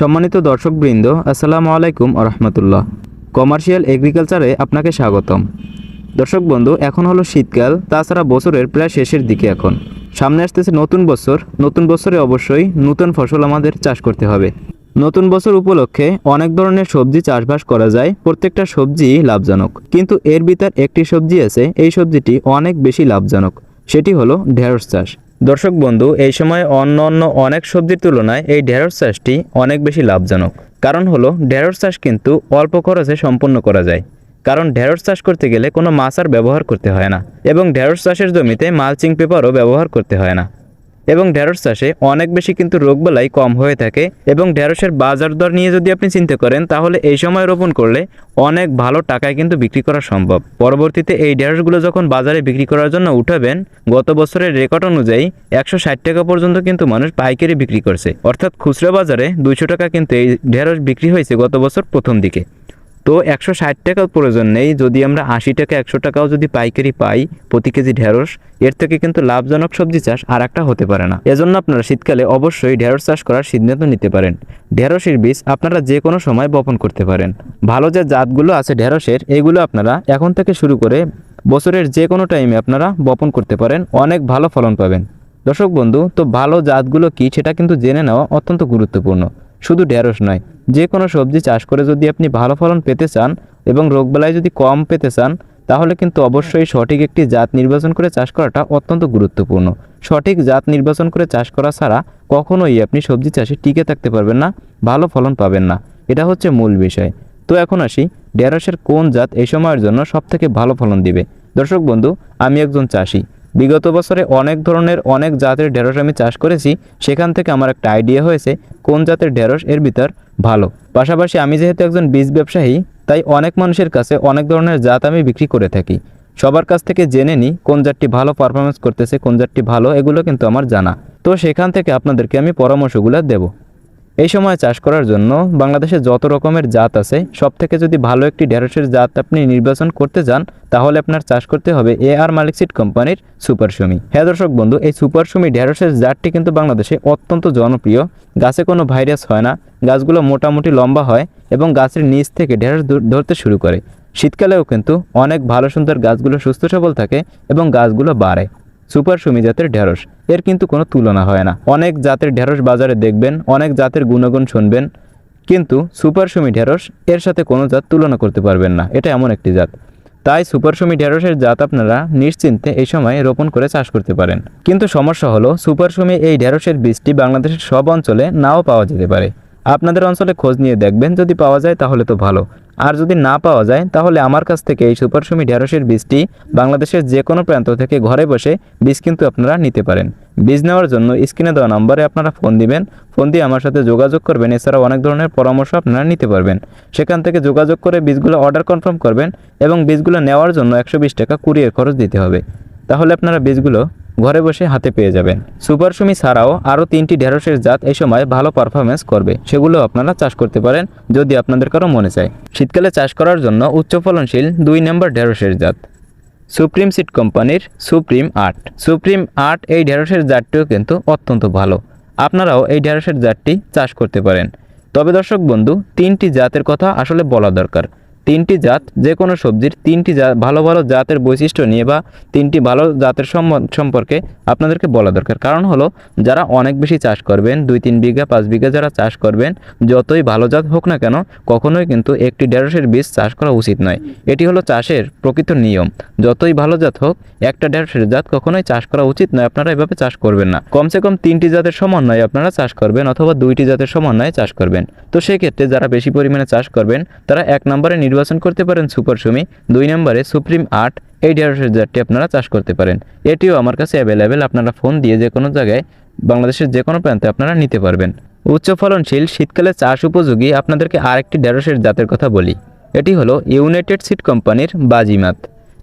সম্মানিত দর্শকবৃন্দ, আসসালামু আলাইকুম রহমতুল্লাহ কমার্শিয়াল এগ্রিকালচারে আপনাকে স্বাগতম। দর্শক বন্ধু, এখন হলো শীতকাল, তাছাড়া বছরের প্রায় শেষের দিকে এখন। সামনে আসতেছে নতুন বছর, নতুন বছরে অবশ্যই নতুন ফসল আমাদের চাষ করতে হবে। নতুন বছর উপলক্ষে অনেক ধরনের সবজি চাষবাস করা যায়, প্রত্যেকটা সবজি লাভজনক। কিন্তু এর ভিতর একটি সবজি আছে, এই সবজিটি অনেক বেশি লাভজনক, সেটি হলো ঢেঁড়স চাষ। দর্শক বন্ধু, এই সময় অন্য অন্য অনেক সবজির তুলনায় এই ঢেঁড়স চাষটি অনেক বেশি লাভজনক। কারণ হলো, ঢেঁড়স চাষ কিন্তু অল্প খরচে সম্পন্ন করা যায়। কারণ ঢেঁড়স চাষ করতে গেলে কোনো মাছ আর ব্যবহার করতে হয় না এবং ঢেঁড়স চাষের জমিতে মালচিং পেপারও ব্যবহার করতে হয় না। এবং ঢেঁড়স চাষে অনেক বেশি কিন্তু রোগবালাই কম হয়ে থাকে এবং ঢেঁড়সের বাজার দর নিয়ে যদি আপনি চিন্তা করেন, তাহলে এই সময় রোপণ করলে অনেক ভালো টাকায় কিন্তু বিক্রি করা সম্ভব। পরবর্তীতে এই ঢেঁড়সগুলো যখন বাজারে বিক্রি করার জন্য উঠাবেন, গত বছরের রেকর্ড অনুযায়ী একশো ষাট টাকা পর্যন্ত কিন্তু মানুষ পাইকারি বিক্রি করছে। অর্থাৎ খুচরা বাজারে দুইশো টাকা কিন্তু এই ঢেঁড়স বিক্রি হয়েছে গত বছর প্রথম দিকে। তো একশো ষাট টাকার প্রয়োজন নেই। যদি আমরা আশি টাকা, একশো টাকাও যদি পাইকারি পাই প্রতি কেজি ঢেঁড়স, এর থেকে কিন্তু লাভজনক সবজি চাষ আর একটা হতে পারে না। এজন্য আপনারা শীতকালে অবশ্যই ঢেঁড়স চাষ করার সিদ্ধান্ত নিতে পারেন। ঢেঁড়সের বীজ আপনারা যে কোনো সময় বপন করতে পারেন। ভালো যে জাতগুলো আছে ঢেঁড়সের, এগুলো আপনারা এখন থেকে শুরু করে বছরের যে কোনো টাইমে আপনারা বপন করতে পারেন। অনেক ভালো ফলন পাবেন। দর্শক বন্ধু, তো ভালো জাতগুলো কি সেটা কিন্তু জেনে নেওয়া অত্যন্ত গুরুত্বপূর্ণ। শুধু ঢেঁড়স নয় যে কোনো সবজি চাষ করে যদি আপনি ভালো ফলন পেতে চান এবং রোগবালাই যদি কম পেতে চান, তাহলে কিন্তু অবশ্যই সঠিক একটি জাত নির্বাচন করে চাষ করাটা অত্যন্ত গুরুত্বপূর্ণ। সঠিক জাত নির্বাচন করে চাষ করা ছাড়া কখনোই আপনি সবজি চাষে টিকে থাকতে পারবেন না, ভালো ফলন পাবেন না। এটা হচ্ছে মূল বিষয়। তো এখন আসি, ঢেঁড়সের কোন জাত এই সময়ের জন্য সবথেকে ভালো ফলন দিবে? দর্শক বন্ধু, আমি একজন চাষি। বিগত বছরে অনেক ধরনের, অনেক জাতের ঢেঁড়স আমি চাষ করেছি। সেখান থেকে আমার একটা আইডিয়া হয়েছে কোন জাতের ঢেঁড়স এর ভিতর ভালো। পাশাপাশি আমি যেহেতু একজন বীজ ব্যবসায়ী, তাই অনেক মানুষের কাছে অনেক ধরনের জাত আমি বিক্রি করে থাকি। সবার কাছ থেকে জেনে নিই কোন জাতটি ভালো পারফরমেন্স করতেছে, কোন জাতটি ভালো, এগুলো কিন্তু আমার জানা। তো সেখান থেকে আপনাদেরকে আমি পরামর্শগুলো দেবো। এই সময় চাষ করার জন্য বাংলাদেশে যত রকমের জাত আছে সব থেকে যদি ভালো একটি ঢেঁড়সের জাত আপনি নির্বাচন করতে যান, তাহলে আপনার চাষ করতে হবে এ আর মালিক সিড কোম্পানির সুপার সুমি। হ্যাঁ দর্শক বন্ধু, এই সুপার সুমি ঢেঁড়সের জাতটি কিন্তু বাংলাদেশে অত্যন্ত জনপ্রিয়। গাছে কোনো ভাইরাস হয় না, গাছগুলো মোটামুটি লম্বা হয় এবং গাছের নিচ থেকে ঢেঁড়স ধর- ধরতে শুরু করে। শীতকালেও কিন্তু অনেক ভালো সুন্দর গাছগুলো সুস্থ সবল থাকে এবং গাছগুলো বাড়ে। সুপার সুমি জাতের ঢেঁড়স। এর কিন্তু কোনো তুলনা হয় না। অনেক জাতের ঢেঁড়স বাজারে দেখবেন, অনেক জাতের গুণগুণ শুনবেন, কিন্তু সুপার সুমি ঢেঁড়স এর সাথে কোনো জাত তুলনা করতে পারবেন না। এটা এমন একটি জাত। তাই সুপার সুমি ঢেঁড়সের জাত আপনারা নিশ্চিন্তে এই সময় রোপণ করে চাষ করতে পারেন। কিন্তু সমস্যা হলো, সুপার সুমি এই ঢেঁড়সের বীজটি বাংলাদেশের সব অঞ্চলে নাও পাওয়া যেতে পারে। আপনাদের অঞ্চলে খোঁজ নিয়ে দেখবেন, যদি পাওয়া যায় তাহলে তো ভালো। আর যদি না পাওয়া যায়, তাহলে আমার কাছ থেকে এই সুপার সুমি ঢেঁড়সের বীজটি বাংলাদেশের যে কোনো প্রান্ত থেকে ঘরে বসে বীজ কিন্তু আপনারা নিতে পারেন। বীজ নেওয়ার জন্য স্ক্রিনে দেওয়া নম্বরে আপনারা ফোন দিবেন। ফোন দিয়ে আমার সাথে যোগাযোগ করবেন, এছাড়াও অনেক ধরনের পরামর্শ আপনারা নিতে পারবেন। সেখান থেকে যোগাযোগ করে বীজগুলো অর্ডার কনফার্ম করবেন এবং বীজগুলো নেওয়ার জন্য একশো বিশ টাকা কুরিয়ার খরচ দিতে হবে। তাহলে আপনারা বীজগুলো ঘরে বসে হাতে পেয়ে যাবেন। সুপার সুমি ছাড়াও আরও তিনটি ঢেঁড়সের জাত এই সময় ভালো পারফরমেন্স করবে। সেগুলো আপনারা চাষ করতে পারেন, যদি আপনাদের কারও মনে চায়। শীতকালে চাষ করার জন্য উচ্চ ফলনশীল দুই নম্বর ঢেঁড়সের জাত। সুপ্রিম সিড কোম্পানির সুপ্রিম আর্ট সুপ্রিম আর্ট এই ঢেঁড়সের জাতটিও কিন্তু অত্যন্ত ভালো। আপনারাও এই ঢেঁড়সের জাতটি চাষ করতে পারেন। তবে দর্শক বন্ধু, তিনটি জাতের কথা আসলে বলা দরকার। তিনটি জাত যে কোনো সবজির তিনটি জাত, ভালো ভালো জাতের বৈশিষ্ট্য নিয়ে বা তিনটি ভালো জাতের সম্পর্কে আপনাদেরকে বলা দরকার। কারণ হলো, যারা অনেক বেশি চাষ করবেন, দুই তিন বিঘা, পাঁচ বিঘা যারা চাষ করবেন, যতই ভালো জাত হোক না কেন, কখনোই কিন্তু একটি ঢেঁড়সের বীজ চাষ করা উচিত নয়। এটি হলো চাষের প্রকৃত নিয়ম। যতই ভালো জাত হোক, একটা ঢেঁড়সের জাত কখনোই চাষ করা উচিত নয়, আপনারা এভাবে চাষ করবেন না। কমসে কম তিনটি জাতের সমন্বয়ে আপনারা চাষ করবেন অথবা দুইটি জাতের সমন্বয়ে চাষ করবেন। তো সেক্ষেত্রে যারা বেশি পরিমাণে চাষ করবেন, তারা এক নম্বরে নির্বাচন করতে পারেন সুপার সুমি। দুই নম্বরে সুপ্রিম আর্ট, এই ঢেঁড়সের জাতটি আপনারা চাষ করতে পারেন। এটিও আমার কাছে অ্যাভেলেবেল আপনারা ফোন দিয়ে যে কোনো জায়গায় বাংলাদেশের যে কোনো প্রান্তে আপনারা নিতে পারবেন। উচ্চ ফলনশীল শীতকালে চাষ উপযোগী আপনাদেরকে আরেকটি ঢেঁড়সের জাতের কথা বলি। এটি হলো ইউনাইটেড সিড কোম্পানির বাজিমাত।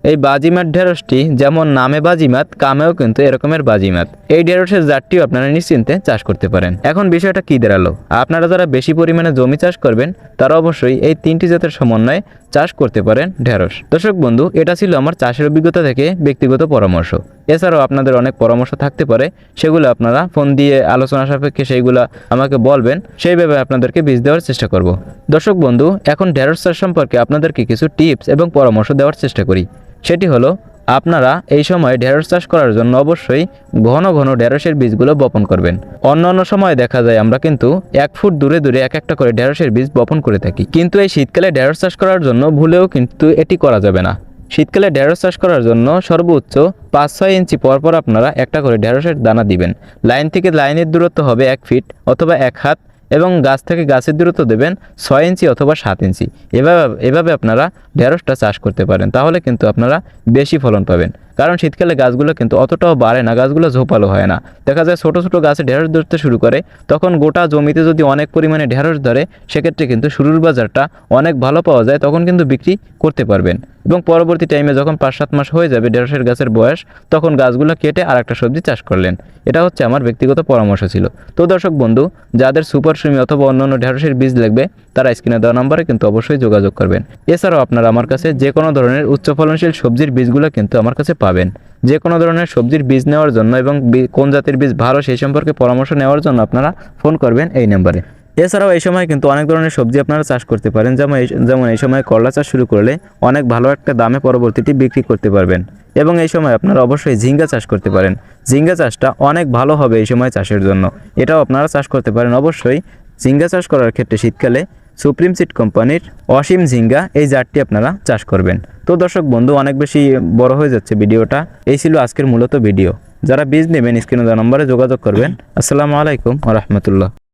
এই বাজিমাত ঢেঁড়সটি যেমন নামে বাজিমাত, কামেও কিন্তু এরকমের বাজিমাত। এই ঢেঁড়সের জাতটিও আপনারা নিশ্চিন্তে চাষ করতে পারেন। এখন বিষয়টা কি দাঁড়াল? আপনারা যারা বেশি পরিমাণে জমি চাষ করবেন, তারা অবশ্যই এই তিনটি জাতের সমন্বয়ে চাষ করতে পারেন ঢেঁড়স দর্শক বন্ধু, এটা ছিল আমার চাষের অভিজ্ঞতা থেকে ব্যক্তিগত পরামর্শ। এছাড়াও আপনাদের অনেক পরামর্শ থাকতে পারে, সেগুলো আপনারা ফোন দিয়ে, আলোচনা সাপেক্ষে সেইগুলো আমাকে বলবেন, সেইভাবে আপনাদেরকে বীজ দেওয়ার চেষ্টা করব। দর্শক বন্ধু, এখন ঢেঁড়স চাষ সম্পর্কে আপনাদেরকে কিছু টিপস এবং পরামর্শ দেওয়ার চেষ্টা করি। সেটি হলো, আপনারা এই সময় ঢেঁড়স চাষ করার জন্য অবশ্যই ঘন ঘন ঢেঁড়সের বীজগুলো বপন করবেন। অন্য অন্য সময় দেখা যায় আমরা কিন্তু এক ফুট দূরে দূরে এক একটা করে ঢেঁড়সের বীজ বপন করে থাকি। কিন্তু এই শীতকালে ঢেঁড়স চাষ করার জন্য ভুলেও কিন্তু এটি করা যাবে না। শীতকালে ঢেঁড়স চাষ করার জন্য সর্বোচ্চ পাঁচ ছয় ইঞ্চি পর পর আপনারা একটা করে ঢেঁড়সের দানা দিবেন। লাইন থেকে লাইনের দূরত্ব হবে এক ফিট অথবা এক হাত। এবং গাছ থেকে গাছের দূরত্ব দেবেন ছয় ইঞ্চি অথবা সাত ইঞ্চি। এভাবে এভাবে আপনারা ঢেঁড়সটা চাষ করতে পারেন। তাহলে কিন্তু আপনারা বেশি ফলন পাবেন। কারণ শীতকালে গাছগুলো কিন্তু অতটাও বাড়ে না, গাছগুলো ঝোপালো হয় না। দেখা যায় ছোটো ছোটো গাছে ঢেঁড়স ধরতে শুরু করে, তখন গোটা জমিতে যদি অনেক পরিমাণে ঢেঁড়স ধরে, সেক্ষেত্রে কিন্তু শুরুর বাজারটা অনেক ভালো পাওয়া যায়, তখন কিন্তু বিক্রি করতে পারবেন। এবং পরবর্তী টাইমে যখন পাঁচ সাত মাস হয়ে যাবে ঢেঁড়সের গাছের বয়স, তখন গাছগুলো কেটে আর একটা সবজি চাষ করলেন। এটা হচ্ছে আমার ব্যক্তিগত পরামর্শ ছিল। তো দর্শক বন্ধু, যাদের সুপার সুমি অথবা অন্যান্য ঢেঁড়সের বীজ লাগবে, তারা স্ক্রিনে দেওয়া নম্বরে কিন্তু অবশ্যই যোগাযোগ করবেন। এছাড়াও আপনারা আমার কাছে যে কোনো ধরনের উচ্চ ফলনশীল সবজির বীজগুলো কিন্তু আমার কাছে পাবেন। যে কোনো ধরনের সবজির বীজ নেওয়ার জন্য এবং কোন জাতের বীজ ভালো সেই সম্পর্কে পরামর্শ নেওয়ার জন্য আপনারা ফোন করবেন এই নাম্বারে। এছাড়াও এই সময় কিন্তু অনেক ধরনের সবজি আপনারা চাষ করতে পারেন। যেমন যেমন এই সময় করলা চাষ শুরু করলে অনেক ভালো একটা দামে পরবর্তীতে বিক্রি করতে পারবেন। এবং এই সময় আপনারা অবশ্যই ঝিঙ্গা চাষ করতে পারেন। ঝিঙ্গা চাষটা অনেক ভালো হবে এই সময় চাষের জন্য। এটাও আপনারা চাষ করতে পারেন। অবশ্যই ঝিঙ্গা চাষ করার ক্ষেত্রে শীতকালে সুপ্রিম সিট কোম্পানির অসীম ঝিঙ্গা এই জাতটি আপনারা চাষ করবেন। তো দর্শক বন্ধু, অনেক বেশি বড় হয়ে যাচ্ছে ভিডিওটা। এই ছিল আজকের মূলত ভিডিও। যারা বীজ নেবেন, স্ক্রিনে নম্বরে যোগাযোগ করবেন। আসসালামু আলাইকুম রহমতুল্লাহ।